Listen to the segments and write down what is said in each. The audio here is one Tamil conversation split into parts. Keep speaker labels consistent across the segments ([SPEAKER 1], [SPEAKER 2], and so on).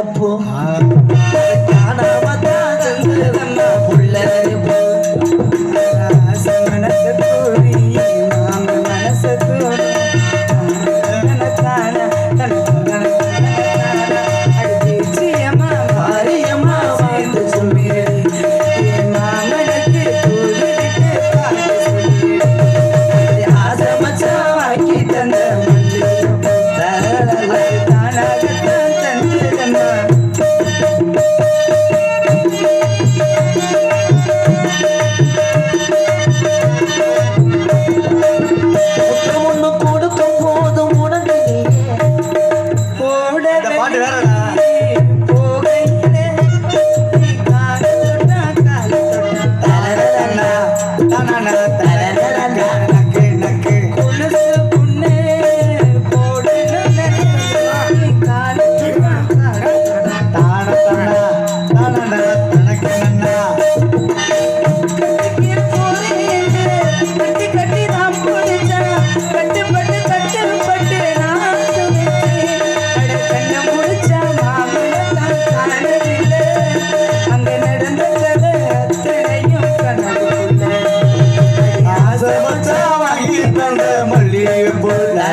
[SPEAKER 1] எப்போ? காணாம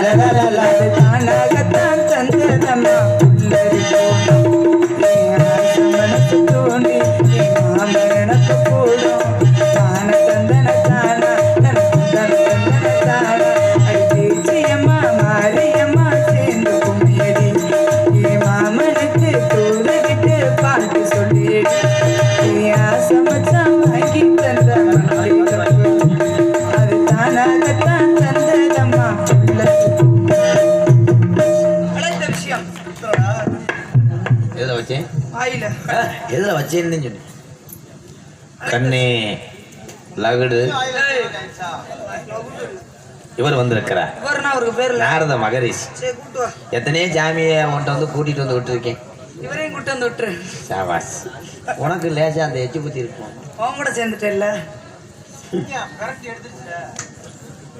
[SPEAKER 2] la.
[SPEAKER 1] எதுல வச்சேன்னு சொல்லு கண்ணே லகுடு இவர் வந்திருக்கிறார் நாரத மகரிஷ்
[SPEAKER 2] சரி கூட்டு வா
[SPEAKER 1] எத்தனையோ ஜாமியை உன்ட்ட வந்து கூட்டிட்டு வந்து விட்டுருக்கேன்
[SPEAKER 2] இவரையும் கூட்டு வந்து விட்டுரு
[SPEAKER 1] சாபாஸ் உனக்கு லேசா அந்த எச்சு புத்தி இருக்கும்
[SPEAKER 2] அவன் கூட சேர்ந்துட்டேல்ல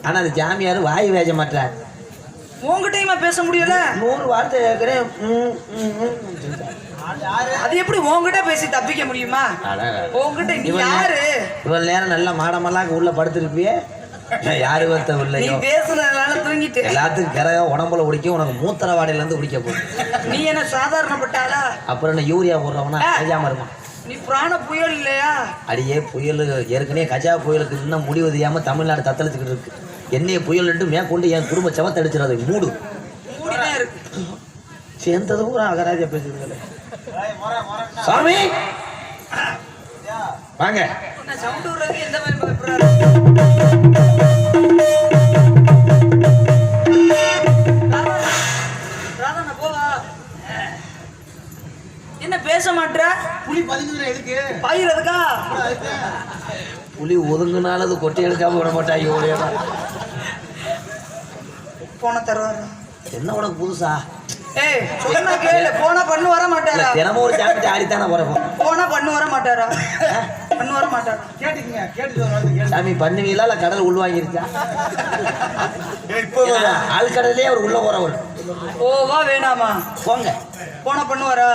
[SPEAKER 1] ஆனா அந்த ஜாமியார் வாய் வேஜ மாட்டார்
[SPEAKER 2] உன்கிட்டயுமா பேச முடியல
[SPEAKER 1] நூறு வார்த்தை கேட்கிறேன்
[SPEAKER 2] அது எப்படி உன்கிட்ட பேசி தப்பிக்க முடியுமா. உன்கிட்ட நீ யாரு?
[SPEAKER 1] இவ்வளவு நேரம் நல்ல மாடமெல்லாம் உள்ள படுத்திருப்பியே. யாரு ஒருத்த
[SPEAKER 2] நீ
[SPEAKER 1] உள்ளையோ
[SPEAKER 2] பேசுனதுனால தூங்கிட்டு
[SPEAKER 1] எல்லாத்துக்கும் கிரக உடம்புல உடிக்கும் உனக்கு மூத்திர வாடையில இருந்து உடிக்க போகுது.
[SPEAKER 2] நீ என்ன சாதாரணப்பட்டாளா?
[SPEAKER 1] அப்புறம் என்ன யூரியா போடுறவனா? கஜாம இருமா
[SPEAKER 2] நீ பிராண புயல் இல்லையா?
[SPEAKER 1] அடியே புயல். ஏற்கனவே கஜா புயலுக்கு இன்னும் முடிவு தெரியாம தமிழ்நாடு தத்தளிச்சுக்கிட்டு இருக்கு. என்னைய புயல் மேற்கொண்டு என் குடும்ப சவத்தை அடிச்சிடாது மூடு.
[SPEAKER 2] மூடிதான் இருக்கு.
[SPEAKER 1] சேர்ந்தது பூரா அகராஜா பேசுறீங்களே சாமி! வாங்க.
[SPEAKER 2] சவுண்ட் விடுறதுக்கு எந்த மாதிரி பயப்படுறாரு என்ன பேச மாட்ற
[SPEAKER 3] புலி பதினஞ்சு எதுக்கு?
[SPEAKER 2] பாயிரதுக்கா
[SPEAKER 1] புலி ஒதுங்குனாலும் அது கொட்டை எடுக்காம விட ஓடியா
[SPEAKER 2] போன தருவாரு
[SPEAKER 1] என்ன உனக்கு புதுசா?
[SPEAKER 2] சொன்னா கேளு. போனா பண்ணு வர
[SPEAKER 1] இல்ல
[SPEAKER 2] மாட்டாரா
[SPEAKER 1] தினமும் ஒரு சாப்பிட்டு ஆடித்தானே போறோம்
[SPEAKER 2] போனா பண்ணு வர மாட்டாரா? பண்ணு வர மாட்டாரா?
[SPEAKER 3] கேட்டுக்கங்க கேளு.
[SPEAKER 1] சாமி பண்ணுவீங்களா? இல்ல கடல் உள்வாங்கிருச்சா
[SPEAKER 3] இப்போ
[SPEAKER 1] ஆழ்கடலே அவர் உள்ள போறவர்
[SPEAKER 2] ஓவா வேணாமா?
[SPEAKER 1] போங்க.
[SPEAKER 2] போனா பண்ணு வரா?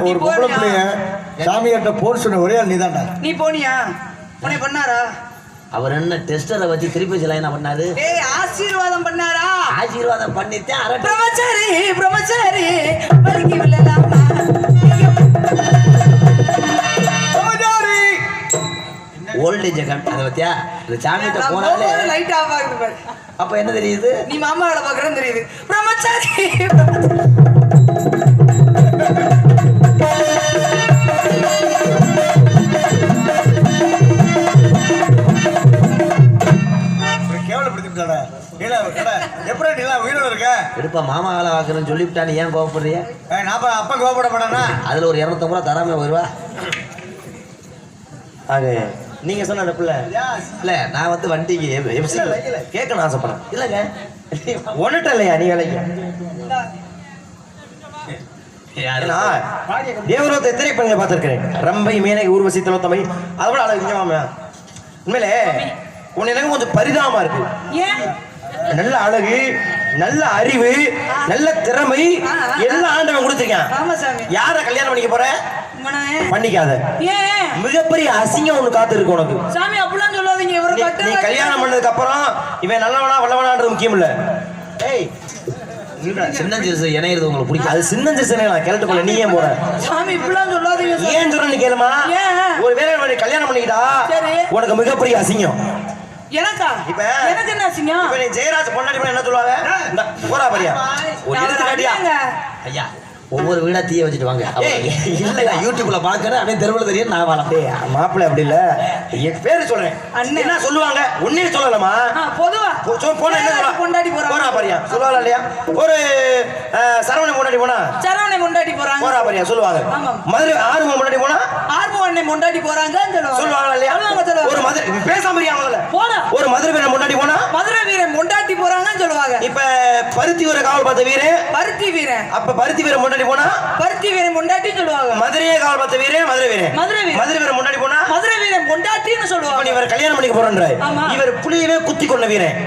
[SPEAKER 2] நீ
[SPEAKER 3] ஒரு பொம்பளை
[SPEAKER 2] போனியா?
[SPEAKER 3] பிள்ளைய சாமியார்ட்ட போர் சொன்ன ஒரே ஆள் நீதான்டா.
[SPEAKER 2] நீ போனியா? உன்னை பண்ணாரா?
[SPEAKER 1] அவர் என்ன டெஸ்டரை வச்சு திருப்பி சில என்ன பண்ணாரு?
[SPEAKER 2] ஏய் ஆசீர்வாதம் பண்ணாரா?
[SPEAKER 1] ஆசீர்வாதம் பண்ணித்தான் அரட்டை.
[SPEAKER 2] பிரம்மச்சாரி பிரம்மச்சாரி பருகி விழலாமா?
[SPEAKER 1] ஓல்டேஜ் அதை பத்தியா? இந்த சாமிகிட்ட போனாலே
[SPEAKER 2] லைட் ஆஃப் ஆகுது
[SPEAKER 1] அப்ப என்ன தெரியுது?
[SPEAKER 2] நீ மாமா வேலை பாக்குறேன்னு தெரியுது. பிரம்மச்சாரி.
[SPEAKER 3] இருக்க
[SPEAKER 1] எடுப்பா மாமா வேலை வாக்குறேன்னு சொல்லிவிட்டான்னு ஏன் கோவப்படுறிய
[SPEAKER 3] நான் அப்ப அப்பா கோபப்பட மாட்டானா
[SPEAKER 1] அதுல ஒரு இரநூத்தம்பது ரூபா தராம வருவா.
[SPEAKER 4] ஆக. நீங்க சொன்ன பிள்ளை.
[SPEAKER 1] இல்ல நான் வந்து வண்டிக்கு எஃப்சி கேட்கணும் ஆசைப்படுறேன் இல்லைங்க.
[SPEAKER 4] ஒன்னுட்ட இல்லையா நீ வேலைக்கு? தேவரோத்த எத்தனை பெண்களை பார்த்திருக்கிறேன். ரம்பை மேனகை ஊர்வசி திலோத்தமை அதை விட அழகு உண்மையிலே உன் எனக்கு கொஞ்சம் பரிதாபமா இருக்கு. நல்ல அழகு நல்ல அறிவு நல்ல திறமை எல்லாம் ஆண்டவன் கொடுத்துருக்கான்.
[SPEAKER 2] ஆமா சாமி.
[SPEAKER 4] யார கல்யாணம் பண்ணிக்க போற? பண்ணிக்காத.
[SPEAKER 2] ஏன்?
[SPEAKER 4] மிகப்பெரிய அசிங்கம் ஒண்ணு காத்து இருக்கு உனக்கு.
[SPEAKER 2] சாமி அப்படிலாம் சொல்லாதீங்க. இவரை
[SPEAKER 4] நீ- கல்யாணம் பண்ணதுக்கு அப்புறம் இவன் நல்லவனா வல்லவனான்றது முக்கியம் இல்ல. ஏய்.
[SPEAKER 5] சின்ன சிறுசு இணையிறது உங்களுக்கு பிடிக்காது.
[SPEAKER 4] அது சின்ன சின்ன நான் கேட்டு போல நீ ஏன் போற?
[SPEAKER 2] சாமி இப்படிலாம் சொல்லாதீங்க.
[SPEAKER 4] ஏன் சொல்றேன்னு கேளுமா?
[SPEAKER 2] ஏன்?
[SPEAKER 4] ஒரு வேலை கல்யாணம் பண்ணிக்கிட்டா
[SPEAKER 2] சரி.
[SPEAKER 4] உனக்கு மிகப்பெரிய அசிங்கம்.
[SPEAKER 2] எனக்கா?
[SPEAKER 4] இப்ப
[SPEAKER 2] எனக்கு என்ன
[SPEAKER 4] இப்ப நீ ஜெயராஜ் பொண்டாடி என்ன சொல்லுவாங்க? இந்த போறா பாரியா. ஒரு
[SPEAKER 2] நான்
[SPEAKER 4] எடுத்துக்காட்டியா
[SPEAKER 2] அடியாங்க.
[SPEAKER 5] ஐயா ஒவ்வொரு வீடா தீய வச்சுட்டு வாங்க.
[SPEAKER 4] ஏய்,
[SPEAKER 5] இல்ல யூடியூப்ல பாக்குறேன் அப்படியே தெருவில் தெரியும் நான்
[SPEAKER 4] டேய், மாப்பிள்ளை அப்படி இல்ல. என் பேரு சொல்றேன்.
[SPEAKER 2] அண்ணே.
[SPEAKER 4] என்ன சொல்லுவாங்க? ஒன்னே சொல்லலாமா
[SPEAKER 2] பொதுவா.
[SPEAKER 4] போனா என்ன?
[SPEAKER 2] கொண்டாடி போறாங்க.
[SPEAKER 4] போறா. பாரியா. சொல்லுவாளா இல்லையா? ஒரு சரவணன் கொண்டாடி போனா?
[SPEAKER 2] சரவணை கொண்டாடி போறாங்க.
[SPEAKER 4] போறா பாரியா சொல்லுவாங்க. மதுரை ஆறுமுகம் கொண்டாடி போனா?
[SPEAKER 2] ஆர்மோ அண்ணை கொண்டாடி போறாங்கன்னு சொல்லுவாங்க.
[SPEAKER 4] இல்லையா. ஒரு மதுரை பேசாம இருக்கியா முதல்ல?
[SPEAKER 2] போடா.
[SPEAKER 4] ஒரு மதுரை வீரன் முன்னாடி போனா?
[SPEAKER 2] மதுரை வீரன் கொண்டாட்டி போறாங்கன்னு சொல்லுவாங்க.
[SPEAKER 4] இப்ப பருத்தி வீர காவல் பார்த்த வீரன்?
[SPEAKER 2] பருத்தி வீரன்.
[SPEAKER 4] அப்ப பருத்தி வீரன் முன்னாடி போனா?
[SPEAKER 2] பருத்தி வீரன் கொண்டாட்டின்னு சொல்லுவாங்க.
[SPEAKER 4] மதுரையே காவல் பார்த்த வீரன் மதுரை வீரன்.
[SPEAKER 2] மதுரை வீரன்.
[SPEAKER 4] மதுரை வீரன் முன்னாடி போனா?
[SPEAKER 2] மதுரை வீரன்
[SPEAKER 4] நீ
[SPEAKER 2] சொல்லுவாங்க.
[SPEAKER 4] இவர் கல்யாணம் பண்ணிக்க போறன்ற
[SPEAKER 2] ஆமா.
[SPEAKER 4] இவர் புளியவே குத்தி கொண்ட வீரன்.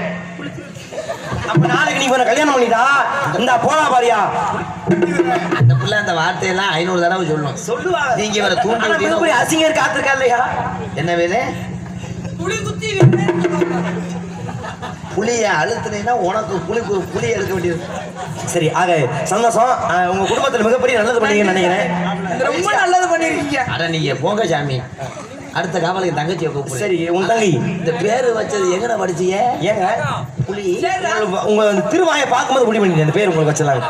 [SPEAKER 4] அப்ப நாளைக்கு நீ கல்யாணம் பண்ணிட்டா? இந்த போனா பாரியா.
[SPEAKER 5] அந்த பிள்ளை அந்த வார்த்தையெல்லாம் ஐநூறு தடவை சொல்லணும்
[SPEAKER 4] சொல்லுவாங்க.
[SPEAKER 5] நீங்க இவரை தூண்டி
[SPEAKER 4] அசிங்கர் காத்திருக்கா இல்லையா?
[SPEAKER 5] என்ன வேலை?
[SPEAKER 2] புலி குத்தி.
[SPEAKER 5] புளிய அழுத்துனீங்கன்னா உனக்கு புளி புளி எடுக்க வேண்டியது.
[SPEAKER 4] சரி ஆக சந்தோஷம். ஆஹ், உங்க குடும்பத்துல மிகப்பெரிய நல்லது பண்ணீங்கன்னு நினைக்கிறேன்.
[SPEAKER 2] ரொம்ப நல்லது பண்ணிருக்கீங்க.
[SPEAKER 5] அட நீங்க போங்க சாமி. அடுத்த காவலுக்கு தங்கச்சியை கூப்பிடு.
[SPEAKER 4] சரி உன் தங்கை.
[SPEAKER 5] இந்த பேரு வச்சது எங்கட படிச்சீங்க
[SPEAKER 4] ஏங்க?
[SPEAKER 5] புலி.
[SPEAKER 4] உங்க திருவாயை பார்க்கும்போது முடிவு பண்ணி அந்த பேர் உங்களுக்கு வச்சலாம்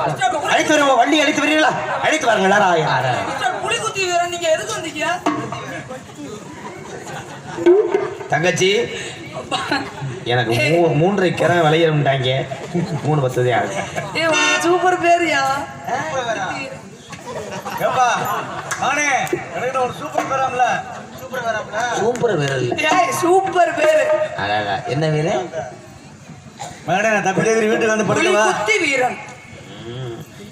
[SPEAKER 4] அழைத்து வர வண்டி அழைத்து வரீங்களா? அழைத்து வாருங்க எல்லாரும் ஆயா.
[SPEAKER 2] புலி குத்தி நீங்க எதுக்கு வந்தீங்க
[SPEAKER 5] தங்கச்சி எனக்கு மூ- மூன்றரை கிரை விளையிறோம்ட்டாங்க மூணு
[SPEAKER 2] உனக்கு சூப்பர் பேரியா?
[SPEAKER 3] ஏப்பா நானே எனக்கு ஒரு சூப்பர் பேராம்ல. சூப்பர் பேராம்ல
[SPEAKER 5] சூப்பர் விரல்
[SPEAKER 2] ஏய் சூப்பர் பேரு.
[SPEAKER 5] அழகா என்ன வேலை
[SPEAKER 3] மகனே நான் தப்பி தேவி வீட்டுக்கு வந்து
[SPEAKER 2] புலி
[SPEAKER 3] படுக்கவா
[SPEAKER 2] குத்தி வீரன்.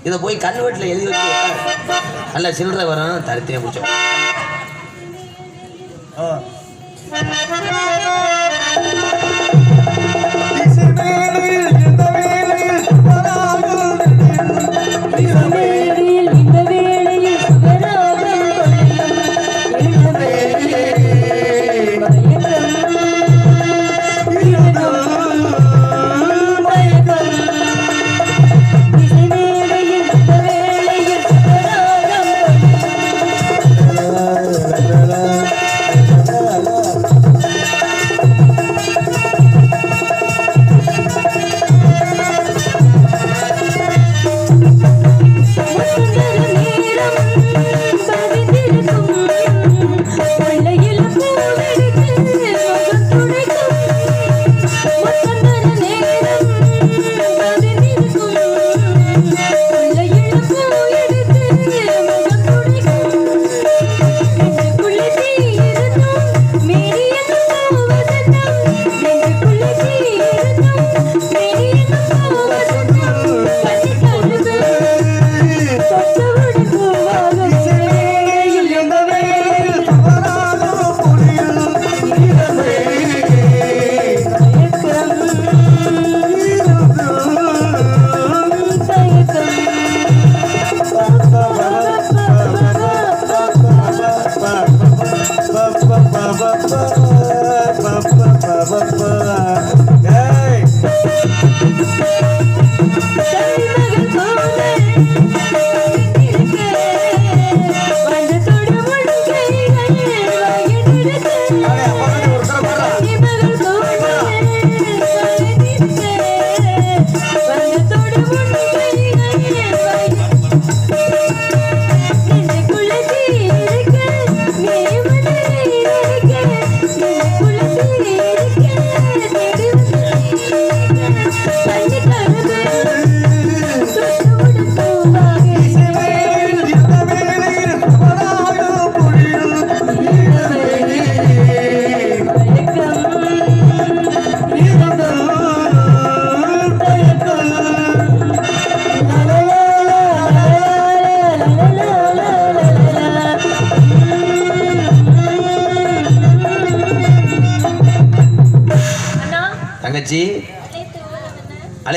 [SPEAKER 5] இதை போய் கல்வெட்டில் எழுதி வச்சு. நல்ல சில்லறை வரணும் தரித்திரம்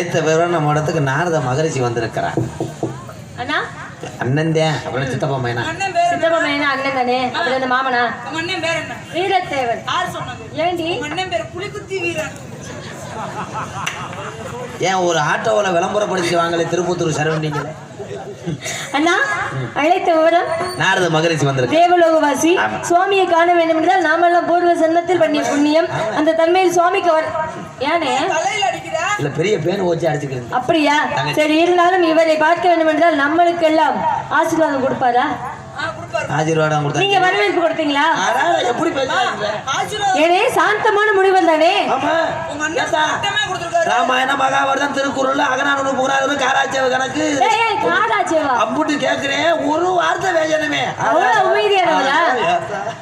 [SPEAKER 1] அழைத்த விவரம் நம்ம இடத்துக்கு நாரத மகரிஷி வந்திருக்கிறார்.
[SPEAKER 5] அண்ணா?
[SPEAKER 1] அண்ணன் தான் அப்புறம் சித்தப்பா மைனா.
[SPEAKER 2] அண்ணன்
[SPEAKER 5] சித்தப்பா தானே? அப்புறம் இந்த மாமனா?
[SPEAKER 2] உங்க அண்ணன் பேர் என்ன?
[SPEAKER 5] வீரத்தேவன்.
[SPEAKER 2] யார் சொன்னது?
[SPEAKER 5] ஏண்டி?
[SPEAKER 2] உங்க அண்ணன் பேர் புலிகுத்தி வீரன்.
[SPEAKER 1] ஏன் ஒரு ஆட்டோவில் விளம்பரப்படுத்தி வாங்கலே திருப்பத்தூர் சரௌண்டிங்கில்?
[SPEAKER 5] அண்ணா அழைத்த விவரம்?
[SPEAKER 1] நாரத மகரிஷி வந்திருக்கு
[SPEAKER 5] தேவலோகவாசி. சுவாமியை காண வேண்டும் என்றால் நாமெல்லாம் பூர்வ ஜென்மத்தில் பண்ணிய புண்ணியம் அந்த தன்மையில் சுவாமிக்கு ஏனே?
[SPEAKER 2] தலையில
[SPEAKER 1] இல்ல பெரிய பேன் வச்சு அடிச்சுக்கிறேன்.
[SPEAKER 5] அப்படியா? சரி இருந்தாலும் இவரை பார்க்க வேண்டும் என்றால் நம்மளுக்கெல்லாம் ஆசீர்வாதம் கொடுப்பாரா?
[SPEAKER 2] ஆ கொடுப்பாரு
[SPEAKER 1] ஆசீர்வாதம் கொடுத்தா
[SPEAKER 5] நீங்க வரவேற்பு கொடுத்தீங்களா?
[SPEAKER 1] எப்படி
[SPEAKER 5] ஏனே சாந்தமான முடிவல் தானே
[SPEAKER 1] ராமாயணம் மகாபாரதம் திருக்குறள் அகநானூறு புகழானூறு காராச்சேவ கணக்கு. அம்புட்டு கேக்குறேன். ஒரு வார்த்தை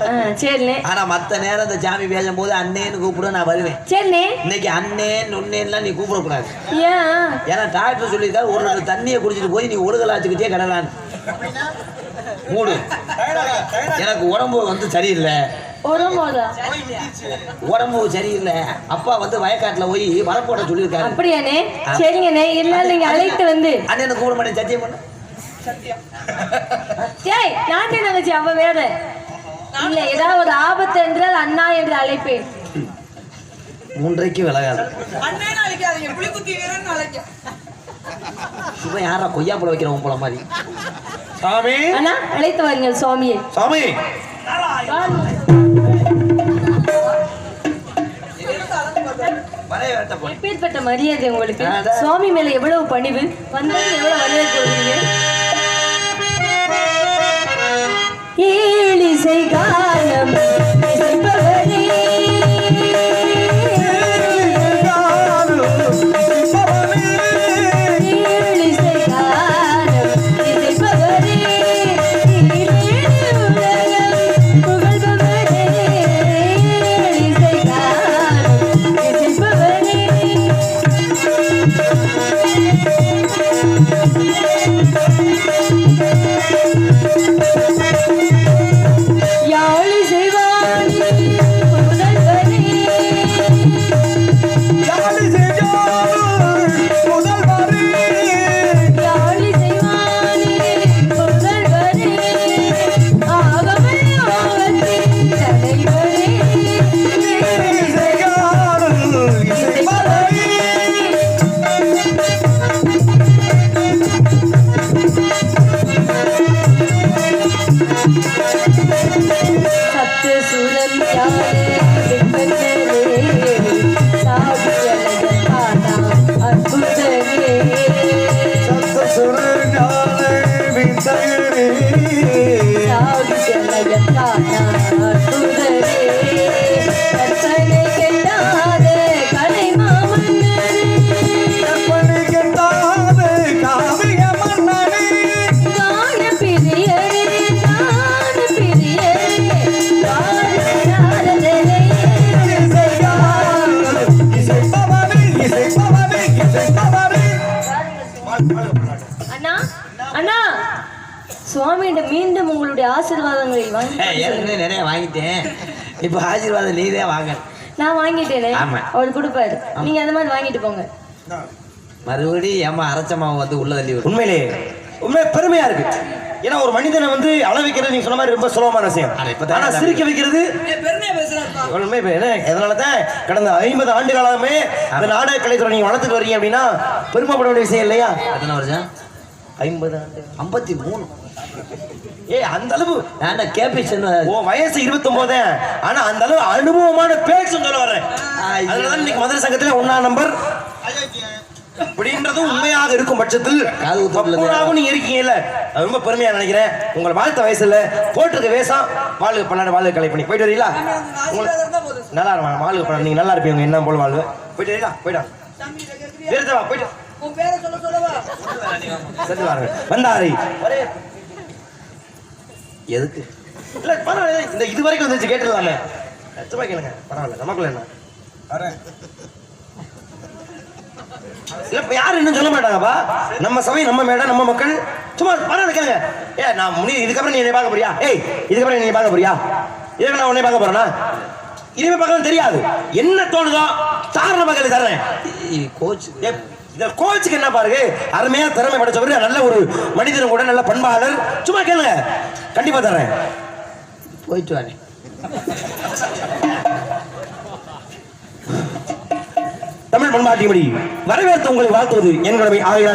[SPEAKER 5] ஆ, சரிண்ணே.
[SPEAKER 1] ஆனா மத்த நேரம் இந்த சாமி பேசும்போது அண்ணேன்னு கூப்பிட நான் வருவேன்.
[SPEAKER 5] சரிண்ணே.
[SPEAKER 1] இன்னைக்கு அண்ணேன் நொன்னேன்லாம் நீ கூப்பிடக்கூடாது.
[SPEAKER 5] ஏன்?
[SPEAKER 1] ஏன்னா டாக்டர் சொல்லியிருக்காரு ஒரு நாள் தண்ணியை குடிச்சிட்டு போய் நீ ஒடுகலாச்சுக்கிட்டே கிடலான்னு மூடு. எனக்கு உடம்பு வந்து சரியில்லை. உடம்பு சரியில்லை. அப்பா வந்து வயக்காட்டுல போய் வரப்போட சொல்லியிருக்காரு.
[SPEAKER 5] அப்படியாண்ணே? சரிங்கண்ணே. இருந்தாலும் நீங்க அழைத்து வந்து
[SPEAKER 1] அண்ணனுக்கு கூப்பிட மாட்டேன். சத்தியம் பண்ணு?
[SPEAKER 5] நான் தங்கச்சி அவ வேற. இல்ல ஏதாவது ஒரு ஆபத்து என்றால் அண்ணா என்று அழைப்பேன்.
[SPEAKER 1] மூன்றைக்கு விலகாது.
[SPEAKER 2] அண்ணன் அழைக்காதீங்க. புலிகுத்தி வீரன் அழைக்க.
[SPEAKER 1] இவன் யாரா கொய்யாப்பழம் வைக்கிற உன் போல மாதிரி?
[SPEAKER 4] சாமி.
[SPEAKER 5] அண்ணா அழைத்து வாருங்கள் சுவாமியை.
[SPEAKER 4] சாமி.
[SPEAKER 5] எப்பேற்பட்ட மரியாதை உங்களுக்கு. சுவாமி மேல எவ்வளவு பணிவு? வந்தது எவ்வளவு வரவேற்பு கொடுக்குறீங்க ஏழிசை காலம் இசைப்பவரே சுரம் யாரே சுவாமியிட மீண்டும் உங்களுடைய ஆசீர்வாதங்களை வாங்கி
[SPEAKER 1] ஏற்கனவே நிறைய வாங்கிட்டேன். இப்போ ஆசீர்வாதம் நீதே வாங்க
[SPEAKER 5] நான் வாங்கிட்டேனே. அவர் கொடுப்பாரு. நீங்க அந்த மாதிரி வாங்கிட்டு போங்க.
[SPEAKER 1] மறுபடியும் ஏமா அரைச்ச மாவு வந்து உள்ள தள்ளி
[SPEAKER 4] உண்மையிலே உண்மை பெருமையா இருக்கு. ஏன்னா ஒரு மனிதனை வந்து அள வைக்கிறது நீங்க சொன்ன மாதிரி ரொம்ப சுலபமான விஷயம்.
[SPEAKER 1] ஆனா
[SPEAKER 4] சிரிக்க வைக்கிறது உண்மை அதனால தான் கடந்த ஐம்பது ஆண்டு காலமே அந்த நாடக கலைத்துறை நீங்க வளர்த்துட்டு வரீங்க அப்படின்னா பெருமைப்பட வேண்டிய விஷயம் இல்லையா?
[SPEAKER 1] எத்தனை வருஷம்?
[SPEAKER 4] ஐம்பது ஆண்டு.
[SPEAKER 1] ஐம்பத்தி மூணு.
[SPEAKER 4] ஏய் அந்த அளவு
[SPEAKER 1] நான் கேபி சென்ன
[SPEAKER 4] ஓ வயசு இருபத்தி ஆனா அந்த அளவு அனுபவமான பேச்சு சொல்ல வர்றேன் அதனால இன்னைக்கு மதுரை சங்கத்துல ஒன்னா நம்பர். அப்படின்றதும் உண்மையாக இருக்கும் பட்சத்தில். நீங்க இருக்கீங்கல்ல? அது ரொம்ப பெருமையா நினைக்கிறேன். உங்களை வாழ்த்த வயசுல போட்டிருக்க வேஷம் வாழ்வு பல்லாண்டு வாழ்வு கலை பண்ணி. போயிட்டு வரீங்களா? நல்லா இருக்கும் வாழ்வு பண்ண நீங்க நல்லா இருப்பீங்க என்ன போல வாழ்வு போயிட்டு வரீங்களா? போயிட்டா போயிட்டு வந்தாரி. ஒரே
[SPEAKER 1] எதுக்கு?
[SPEAKER 4] இல்ல பரவாயில்ல. இந்த இது வரைக்கும் வந்துச்சு கேட்டுடலாமே சும்மா கேளுங்க. பரவாயில்ல நமக்குள்ள என்ன? இல்ல இப்ப யாரும் இன்னும் சொல்ல மாட்டாங்கப்பா. நம்ம சபை நம்ம மேடை நம்ம மக்கள். சும்மா பரவாயில்ல கேளுங்க. ஏ நான் முடி இதுக்கப்புறம் நீ என்னை பார்க்க போறியா? ஏய் இதுக்கப்புறம் நீ பார்க்க போறியா? இதுக்கு நான் உன்னை பார்க்க போறேனா? இனிமே பார்க்கலாம் தெரியாது. என்ன தோணுதோ தாரண மக்களை தர்றேன்
[SPEAKER 1] கோச்
[SPEAKER 4] இந்த கோச்சுக்கு என்ன பாருங்க? அருமையா திறமை படைச்சவர் நல்ல ஒரு மனிதன் கூட நல்ல பண்பாளர். சும்மா கேளுங்க. கண்டிப்பா தரேன்.
[SPEAKER 1] போயிட்டு வரேன்
[SPEAKER 4] தமிழ் பண்பாட்டின்படி வரவேற்று உங்களை வாழ்த்துவது என் கடமை. ஆகையால்